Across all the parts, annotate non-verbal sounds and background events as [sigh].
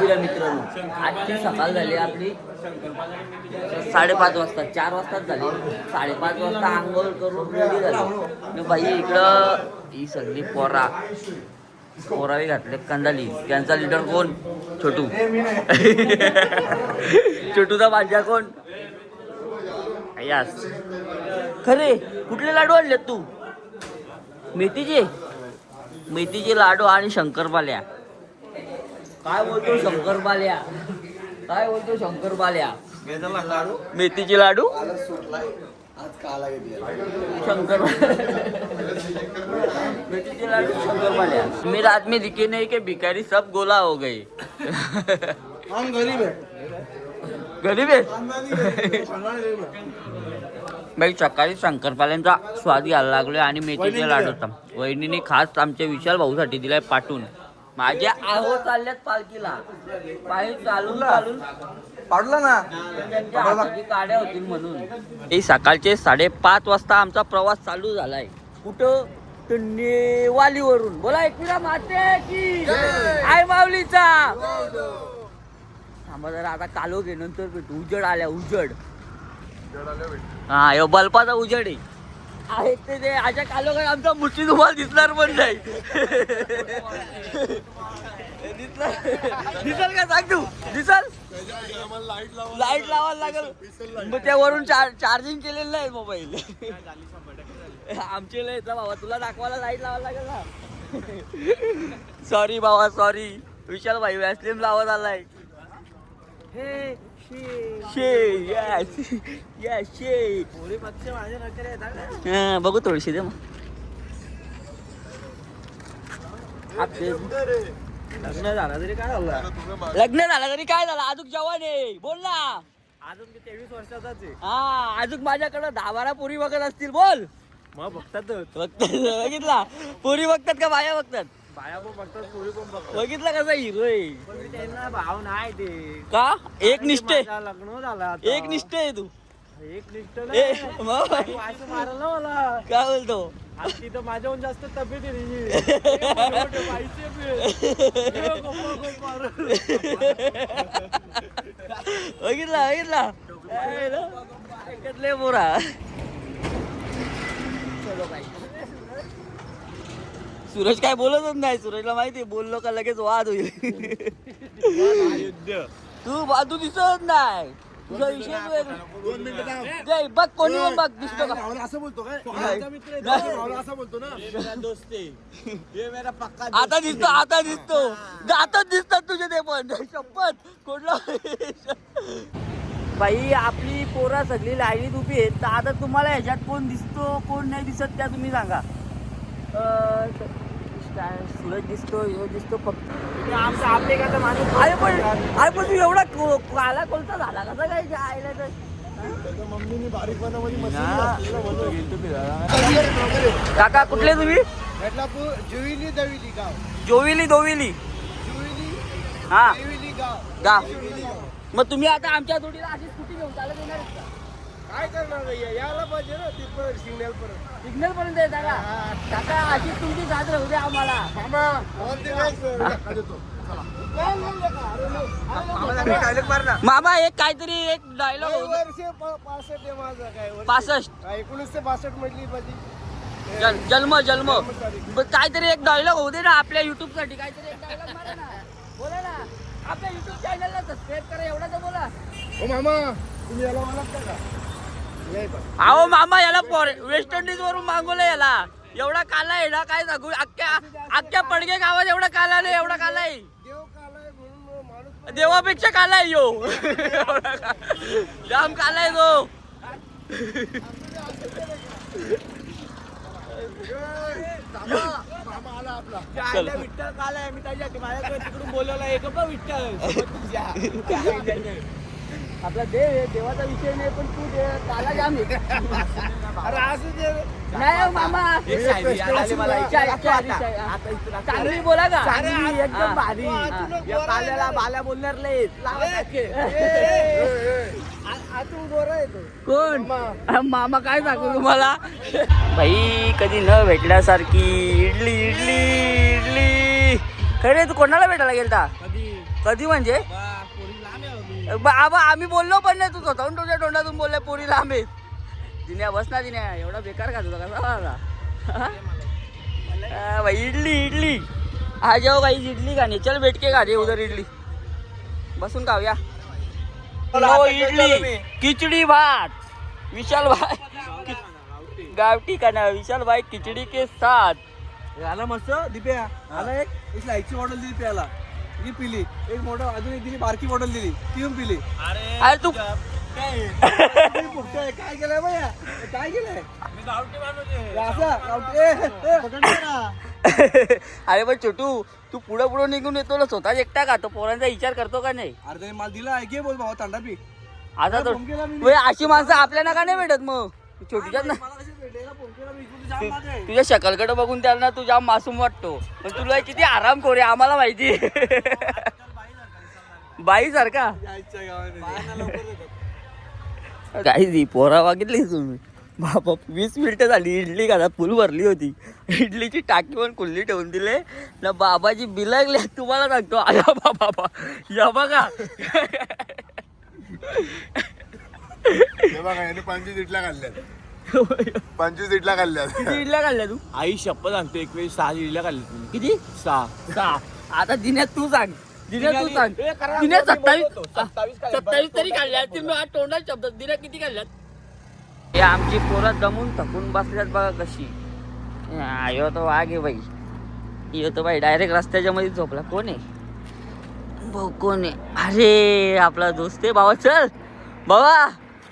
जे मित्रांनो. आजची सकाळ झाली आपली साडेपाच वाजता. चार वाजताच झाली. साडेपाच वाजता आंघोळ करून रेडी झालो. बाई इकडं ही सगळी पोरा. पोरावी घातले कंदाली. त्यांचा लिडर कोण? छोटू. [laughs] छोटूचा भाज्या कोण? यास खरे कुठले लाडू आणलेत तू? मेथीचे? मेथीचे लाडू आणि शंकरपाल्या. काय बोलतो शंकरपाल्या? काय बोलतो शंकरपाल्या? मेथीचे लाडू. शंकर मेथीचे लाडू शंकरपाल्या. मी रात में दिखे नहीं कि भिखारी सब गोला हो गए हम गरीब है। गरीब आहे बाई सकाळी शंकरपाल्यांचा स्वाद घ्यायला लागलोय आणि मेथीचे लाडू होता. वहिनीने खास आमच्या विशाल भाऊसाठी दिलाय पाठवून माझ्या आहो चालल्यात पालखीला. पायी चालून चालून. पाडला ना. त्यांच्या हाताची काड्या होतील म्हणून. हे सकाळचे साडेपाच वाजता आमचा प्रवास चालू झालाय. कुठं? तर नेवालीवरून. बोला एकविरा माते की. आय माऊलीचा. थांबा जरा आता कालो घे नंतर भेटू. उजड आल्या उजड. हा यो बल्पाचा उजड आहे. आहे ते ते आजच्या कालो काय आमचा मुठी तुम्हाला दिसणार पण नाही. दिसणार. दिसल का सांग तू? दिसल? लाइट लावायला लागल. मग त्यावरून चार चार्जिंग केलेलं नाही मोबाईल आमचे लय बाबा तुला दाखवायला लाइट लावायला लागेल ना. सॉरी बाबा सॉरी विशाल भाई वॅसलिम लावत आलाय. हे शे यस यस शे हा, बघू थोडीशी दे मग. लग्न झाला तरी काय झालं? लग्न झालं तरी काय झालं? अजून जवान आहे. बोल ना. अजून मी तेवीस वर्षाचाच आहे. हा अजून माझ्याकडं दहा बारा पोरी बघत असतील. बोल. मग बघतातच बघतात बघितला. पोरी बघतात का बाया बघतात? बाया पण बघतात पोरी पण बघतात बघितलं कसा हिरो आहे? पण त्यांना भाव नाही ते का? एक निष्ठे. माझं लग्न झालं आता. एक निष्ठे आहे तू. एक निष्ठ ए नाही. मग तू असं मारलं ना मला. काय बोलतो? आज तिथं माझ्याहून जास्त तब्येत आहे तिची. ए, मोठे. ए. बघितला बघितला. ए, ना, ऐकतले पोरा. सूरज काय बोलतच नाही. सूरजला माहिती बोललो का लगेच वाद होईल. तू बाजू दिसत नाही. तुझा विषय दोन मिनिटं थांब. जय बघ कोणी पण बघ दिसतो का? असं बोलतो काय? मित्र आहे, नाही. असं ना? आता दिसतो आता दिसतो. आता दिसतात तुझे ते पण. शपथ. कोणला? बाई आपली पोरा सगळी लाईनीत उभी आहेत. तर आता तुम्हाला ह्याच्यात कोण दिसतो कोण नाही दिसत त्या तुम्ही सांगा. अं, काय, सूरज दिसतो ह्यो दिसतो फक्त. आमचा आपले का माणूस अरे पण अरे पण तू एवढा को- काला कोलता झाला कसा काय आईला तर? मम्मीने बारीकपणामध्ये मशीन. काका कुठले तुम्ही? बदलापूर जुईली दविली गाव. जोविली दोविली. जुईली हा. देविली गाव. गाव मग तुम्ही आता आमच्या जोडीला अशी स्कूटी घेऊन चालत येणार आहेत का? काय करणार भैया यायला पाहिजे ना तिथपर्यंत सिग्नल पर्यंत सिग्नल पर्यंत येता का? काका अशी तुमची साथ राहू द्या आम्हाला. मामा ऑल द बेस्ट धक्का देतो. चला. मामा एक काहीतरी एक डायलॉग वर्ष पासष्ट आहे माझा काय वर्ष? पासष्ट. एकोणीसशे बासष्ट मधली माझी जल- जन्म जन्म. ब- काहीतरी एक डायलॉग होऊ दे ना आपल्या युट्यूबसाठी. काहीतरी एक डायलॉग मारा ना. बोला ना. आपल्या युट्यूब चॅनलला सबस्क्राईब करा एवढा तर बोला. हो मामा. तुम्ही याला ओळखता का? अहो मामा याला वेस्ट इंडिज वरून मागवलं याला. एवढा काला आहे ना काय सांगू? अख्ख्या अख्ख्या पडगे गावात एवढा काला नाही एवढा काला आहे. देव कालाय म्हणून माणूस पण- देवापेक्षा काला आहे यो. जाम काला आहे तो. विठ्ठल कालाय मी त्याच्या माझ्याकडे तिकडून बोलवला एक पण विठ्ठल. [laughs] आपला देव आहे देवाचा विषय नाही पण तू दे काला जाम अरे असू दे. नाही हो मामा. चांगली बोला का? एकदम भारी. काल्याला बाल्या बोलणार कोण? मामा. काय सांगू तुम्हाला? भाई कधी न भेटल्यासारखी इडली इडली इडली. खरे तू कोणाला भेटायला गेलता? कधी म्हणजे? आबा आम्ही बोललो पण नाही तू स्वतःहून तुझ्या तोंडातून बोलले पोरी लांब आहेत दिन्या बस ना दिन्या एवढा बेकार का तुझा कसा भाई इडली इडली. आ जाओ भाई इडली खाणे. चल बेटके खा दे उधर इडली. बसून खाऊया. इडली. खिचडी भात. विशाल भाई गावठी का ना विशाल भाई खिचडी के साथ. आला मस्त दिप्या. आला एक? एक लाईटची बॉटल दिली प्याला ती पिली एक मोठा अजून एक दिली बारकी बॉटल दिली ती पिली. अरे तू फुकटाय, काय? केलंय भैया हे काय केलंय हे. [laughs] अरे पण छोटू तू पुढं पुढं निघून येतो ना स्वतः एकटा खातो पोरांचा विचार करतो का नाही? अरे त्याने मला दिला ऐके बोल भावा थंडा पी. आता तो अशी माणसं आपल्याला का नाही भेटत मग. छोटीच्यात ना तुझ्या शकलकडे बघून त्यांना तू जाम मासूम वाटतो. पण तुला किती आराम खोरे आम्हाला माहिती. बाई सारखा. काही ती पोरा बघितली तुम्ही? बाबा वीस मिनिटं झाली इडली का फुल भरली होती. इडलीची टाकी पण खुल्ली ठेवून दिले. ना बाबाजी बिलगले तुम्हाला सांगतो. आया बाबा. या बघा. हे बघा इटल्या काढल्यात पंचवीस इटल्या काढल्यात किती इडल्या काढल्या तू? आई शपथ आणतो एक वेळी सहा इडल्या काढली तुम्ही किती? सहा. सहा. आता दिन्यात तू सांग. दिन्यात तू सांग. ए, दिन्यात सत्तावीस बोलतो. सत्तावीस तरी काढल्या तुम्ही आज तोंडात शब्द दिन्यात किती काढल्यात हे आमची पोरं दमून थकून बसल्यात बघा कशी. यो तो वाघ आहे बाई. यो तो बाई डायरेक्ट रस्त्याच्या मध्ये झोपला. कोण आहे? भाऊ कोण आहे? अरे आपला दोस्त आहे बाबा चल. बाबा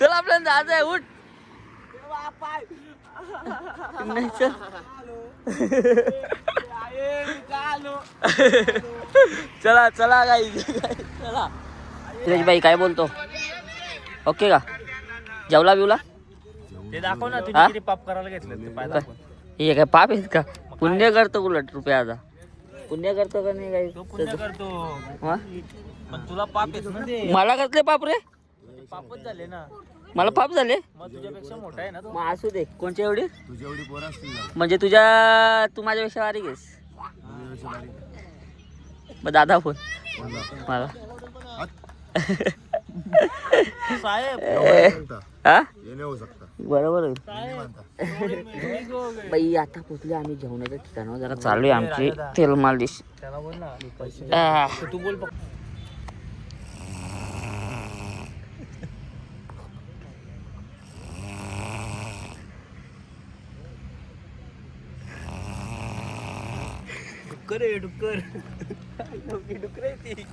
चल आपल्याला जायचं आहे उठ. नाही चल चला चला गाई चला. सुरेश भाई काय बोलतो? ओके का? जेवला बिवला? ते दाखव ना हा? किती पाप करायला घेतलं ते पाय दाखव. हे काय पाप आहेत का? पुण्य करतो उलट रुपयाचा पुण्य करतो का नाही काही? पुण्य करतो. हा? पण तुला पाप येत ना ते. मला कसले पाप रे? पापच झाले ना. मला पाप झाले. मग तुझ्यापेक्षा मोठा आहे ना तो. मग असू दे. कोणच्या एवढी? तुझी एवढी पोरं असतील ना. म्हणजे तुझ्या तू माझ्यापेक्षा बारीक आहेस. मग दादा फोन. मला. साहेब. सांगता हा हे नाही होऊ शकता. बरोबर आहे. बाई आता पोचले आम्ही जेवणाच्या ठिकाणावर. जरा चालू आहे आमची तेल मालिश त्याला बोल ना पैसे आह. तू बोल फक्त. डुक्कर आहे डुक्कर डुक्कर आहे ती.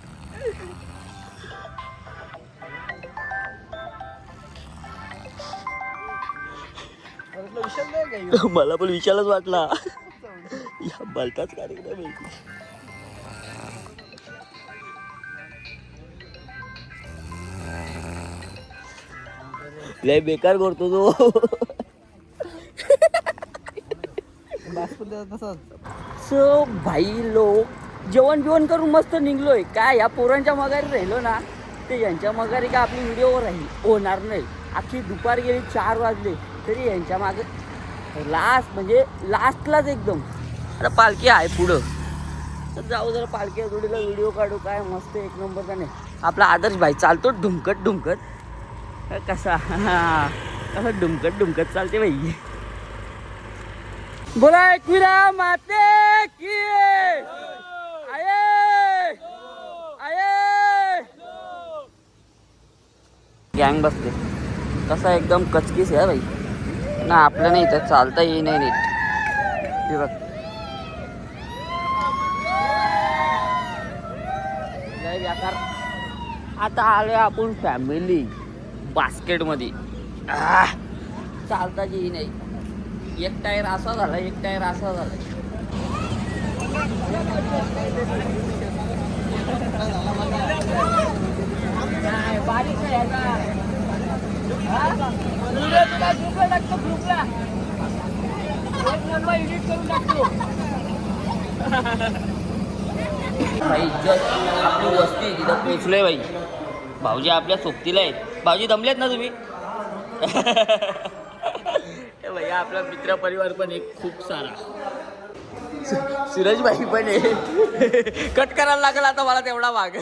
मला पण विचारच वाटला. या बलताच कार्यक्रम आहे. लय बेकार करतो तो. सो भाई लोक जेवण बिवण करून मस्त निघलोय. काय या पोरांच्या मगारी राहिलो ना ते यांच्या मगारी का आपली व्हिडिओ राहील? होणार नाही. अख्खी दुपार गेली चार वाजले तरी यांच्या मागे लास्ट म्हणजे लास्टलाच एकदम. आता पालखी आहे पुढं. तर जाऊ जरा पालखी जोडीला व्हिडिओ काढू काय मस्त एक नंबर का नाही. आपला आदर्श भाई चालतो ढुमकत ढुमकत. कसा? हा [laughs] कसा ढुमकत ढुमकत चालते भाई बोला एकविरा माते की आये आये. गँग बसते कसा एकदम कचकीस आहे भाई. ना आपल्या नाही तर चालता येई नाही नीट. बघ. लय आता आलोय आपण फॅमिली बास्केटमध्ये चालता येई नाही. एक टायर असा झाला एक टायर असा झाला. भाई जस्ट आपली वस्ती तिथं. पोचलोय भाई. भाऊजी आपल्या सोबतीला आहेत. भाऊजी दमलेत ना तुम्ही? [laughs] भैया आपला मित्र परिवार पण एक खूप सारा. सु- सूरज भाई पण आहे. [laughs] कट करायला लागला आता मला तेवढा भाग.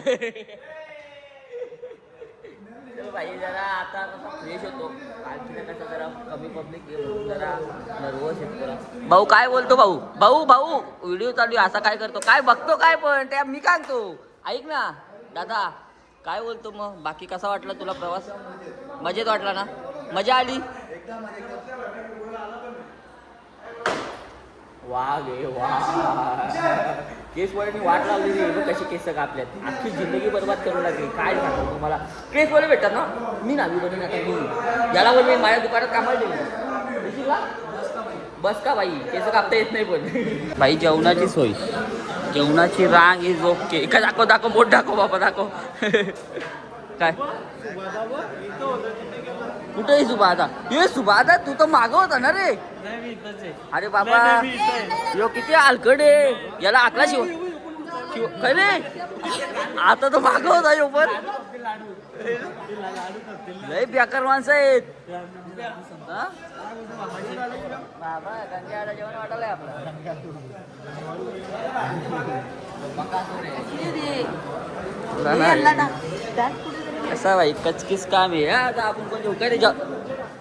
भाई जरा आता कसा फ्रेश होतो. कालची कसं जरा कमी पब्लिक जरा नर्वस येतो जरा. भाऊ काय बोलतो भाऊ? भाऊ भाऊ व्हिडिओ चालू आहे असा काय करतो? काय बघतो काय पण? त्या मी काय सांगतो ऐक ना दादा काय बोलतो मग? बाकी कसा वाटला तुला प्रवास? मजेत वाटला ना? मजा आली? वा गे वा केस वाले वाट लावली रे बघ कशी केस कापल्यात. अख्खी जिंदगी बरबाद करू लागली काय सांगतो तुम्हाला? केस वाले भेटतात ना? मी नावी बनून आता मी याला बोल मी माझ्या दुकानात कामाला दिली? बस का बाई? केस कापता येत नाही पण. बाई जेवणाची सोय. जेवणाची रांग इज ओके का. दाखव दाखव बोट दाखव बाबा दाखव. [laughs] काय? कुठे आहे सुभादा? ये सुभादा तू तर मागं होता ना रे. अरे बाबा यो किती हलकड आहे. याला आकला शिव शिव काय रे? आता तर मागं होता यो पण. लय बेकार माणसं आहेत? बाबा जेवण वाटायलंय आपलं. कसा भाई? कचकीस काम आहे. आता आपण कोण जेवू काय जेव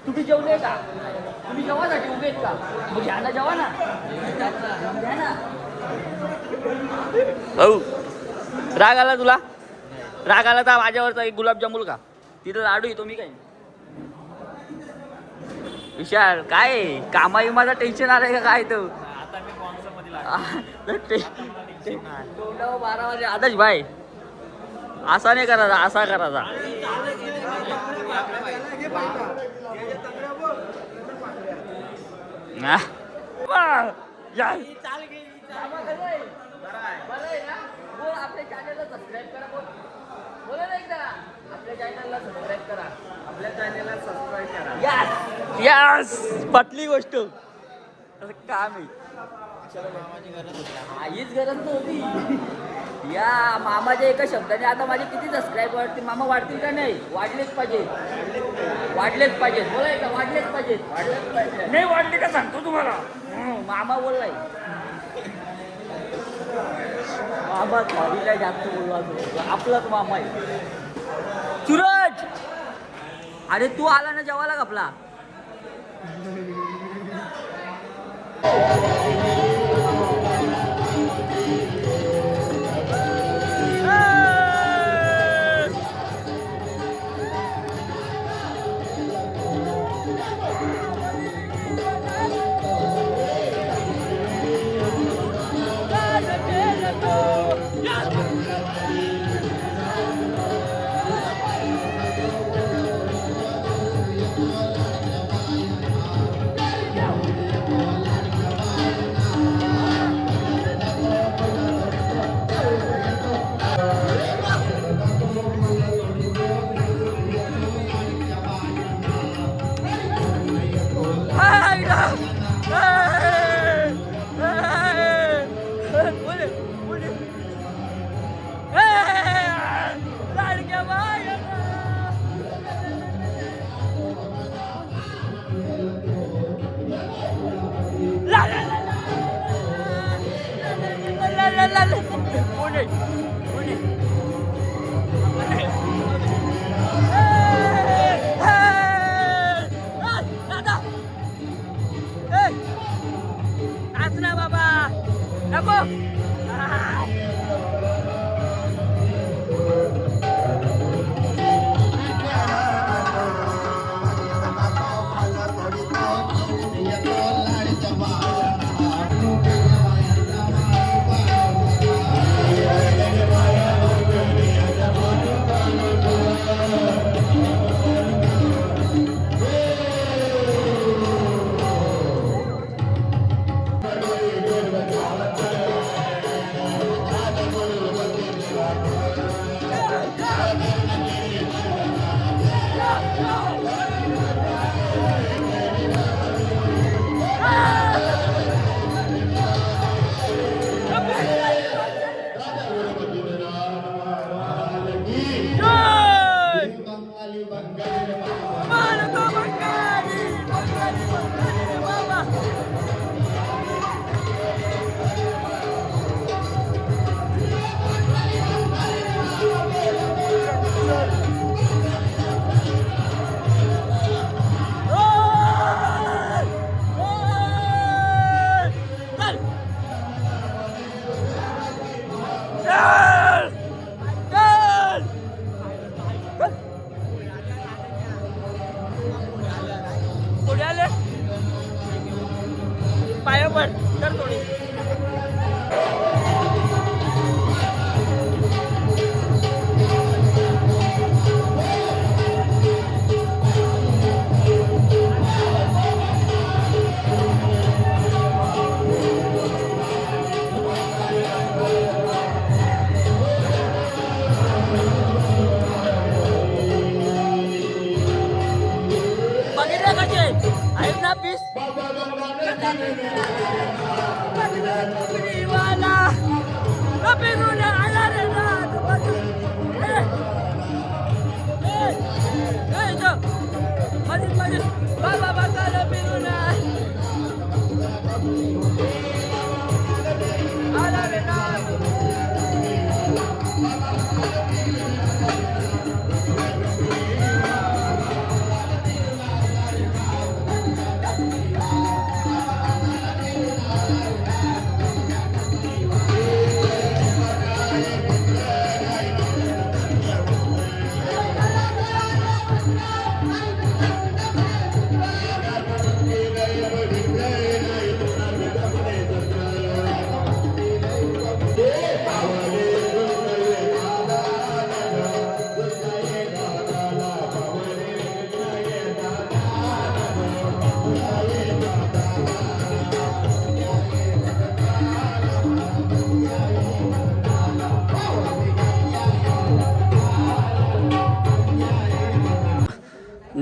तुम्ही जेवले का? तुम्ही उभे आहेत का? मग घ्या ना जेवा ना. घ्या ना भाऊ राग आला तुला? राग आला तर माझ्यावरचा एक गुलाबजामुन का तिथं लाडू येतो मी काय? विशाल काय? कामा माझा टेन्शन आलंय का काय तो? तोंडावर [laughs] बारा वाजे आदर्श भाई. असा नाही करायचा असा करायचा हा. या. यस पटली गोष्ट काम आहे हीच गरज होती या मामाच्या एका शब्दाने आता माझे किती सबस्क्राईब वाढतील मामा वाढतील का नाही? वाढलेच पाहिजे वाढलेच पाहिजेत. बोलाय का? वाढलेच पाहिजेत. वाढलेच पाहिजे नाही वाढले का सांगतो तुम्हाला? मामा बोललाय. मामा सॉरीला जास्त बोलला आपलाच मामा आहे. सूरज! अरे तू आला ना जेवायला का आपला? 老公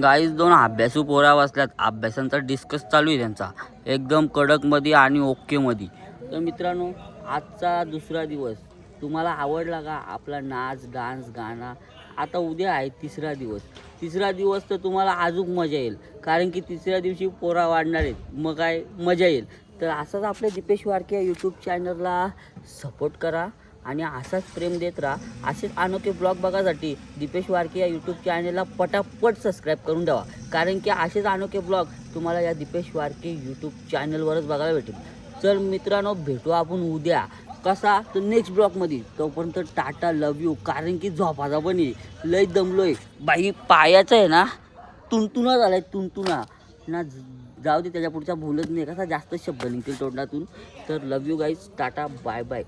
गाईज दोन अभ्यासू पोरा बसल्यात. अभ्यासांचा डिस्कस चालू आहे त्यांचा. एकदम कडकमध्ये आणि ओकेमध्ये तर मित्रांनो आजचा दुसरा दिवस. तुम्हाला आवडला का? आपला नाच डान्स गाणं. आता उद्या आहे तिसरा दिवस. तिसरा दिवस तर तुम्हाला अजून मजा येईल. कारण की तिसऱ्या दिवशी पोरा वाढणार आहेत. मग काय? मजा येईल. तर असंच आपल्या दीपेश वारके यूट्यूब चॅनलला सपोर्ट करा. आणि असाच प्रेम देत राहा. असेच अनोखे ब्लॉग बघासाठी दीपेश वारके या यूट्यूब चॅनलला पटापट सबस्क्राईब करून द्यावा कारण की असेच अनोखे ब्लॉग तुम्हाला या दीपेश वारके यूट्यूब चॅनलवरच बघायला भेटेल. चल मित्रांनो भेटू आपण उद्या. कसा? तर नेक्स्ट ब्लॉगमध्ये तोपर्यंत टाटा लव यू कारण की झोपाचा पण आहे. लय दमलोय. बाई पायाचं आहे ना? तुंतुना झालाय तुंतुना ना जाऊ दे त्याच्या पुढच्या भूलत नाही. कसा जास्त शब्द निघतील तोंडातून? तर love you guys tata bye bye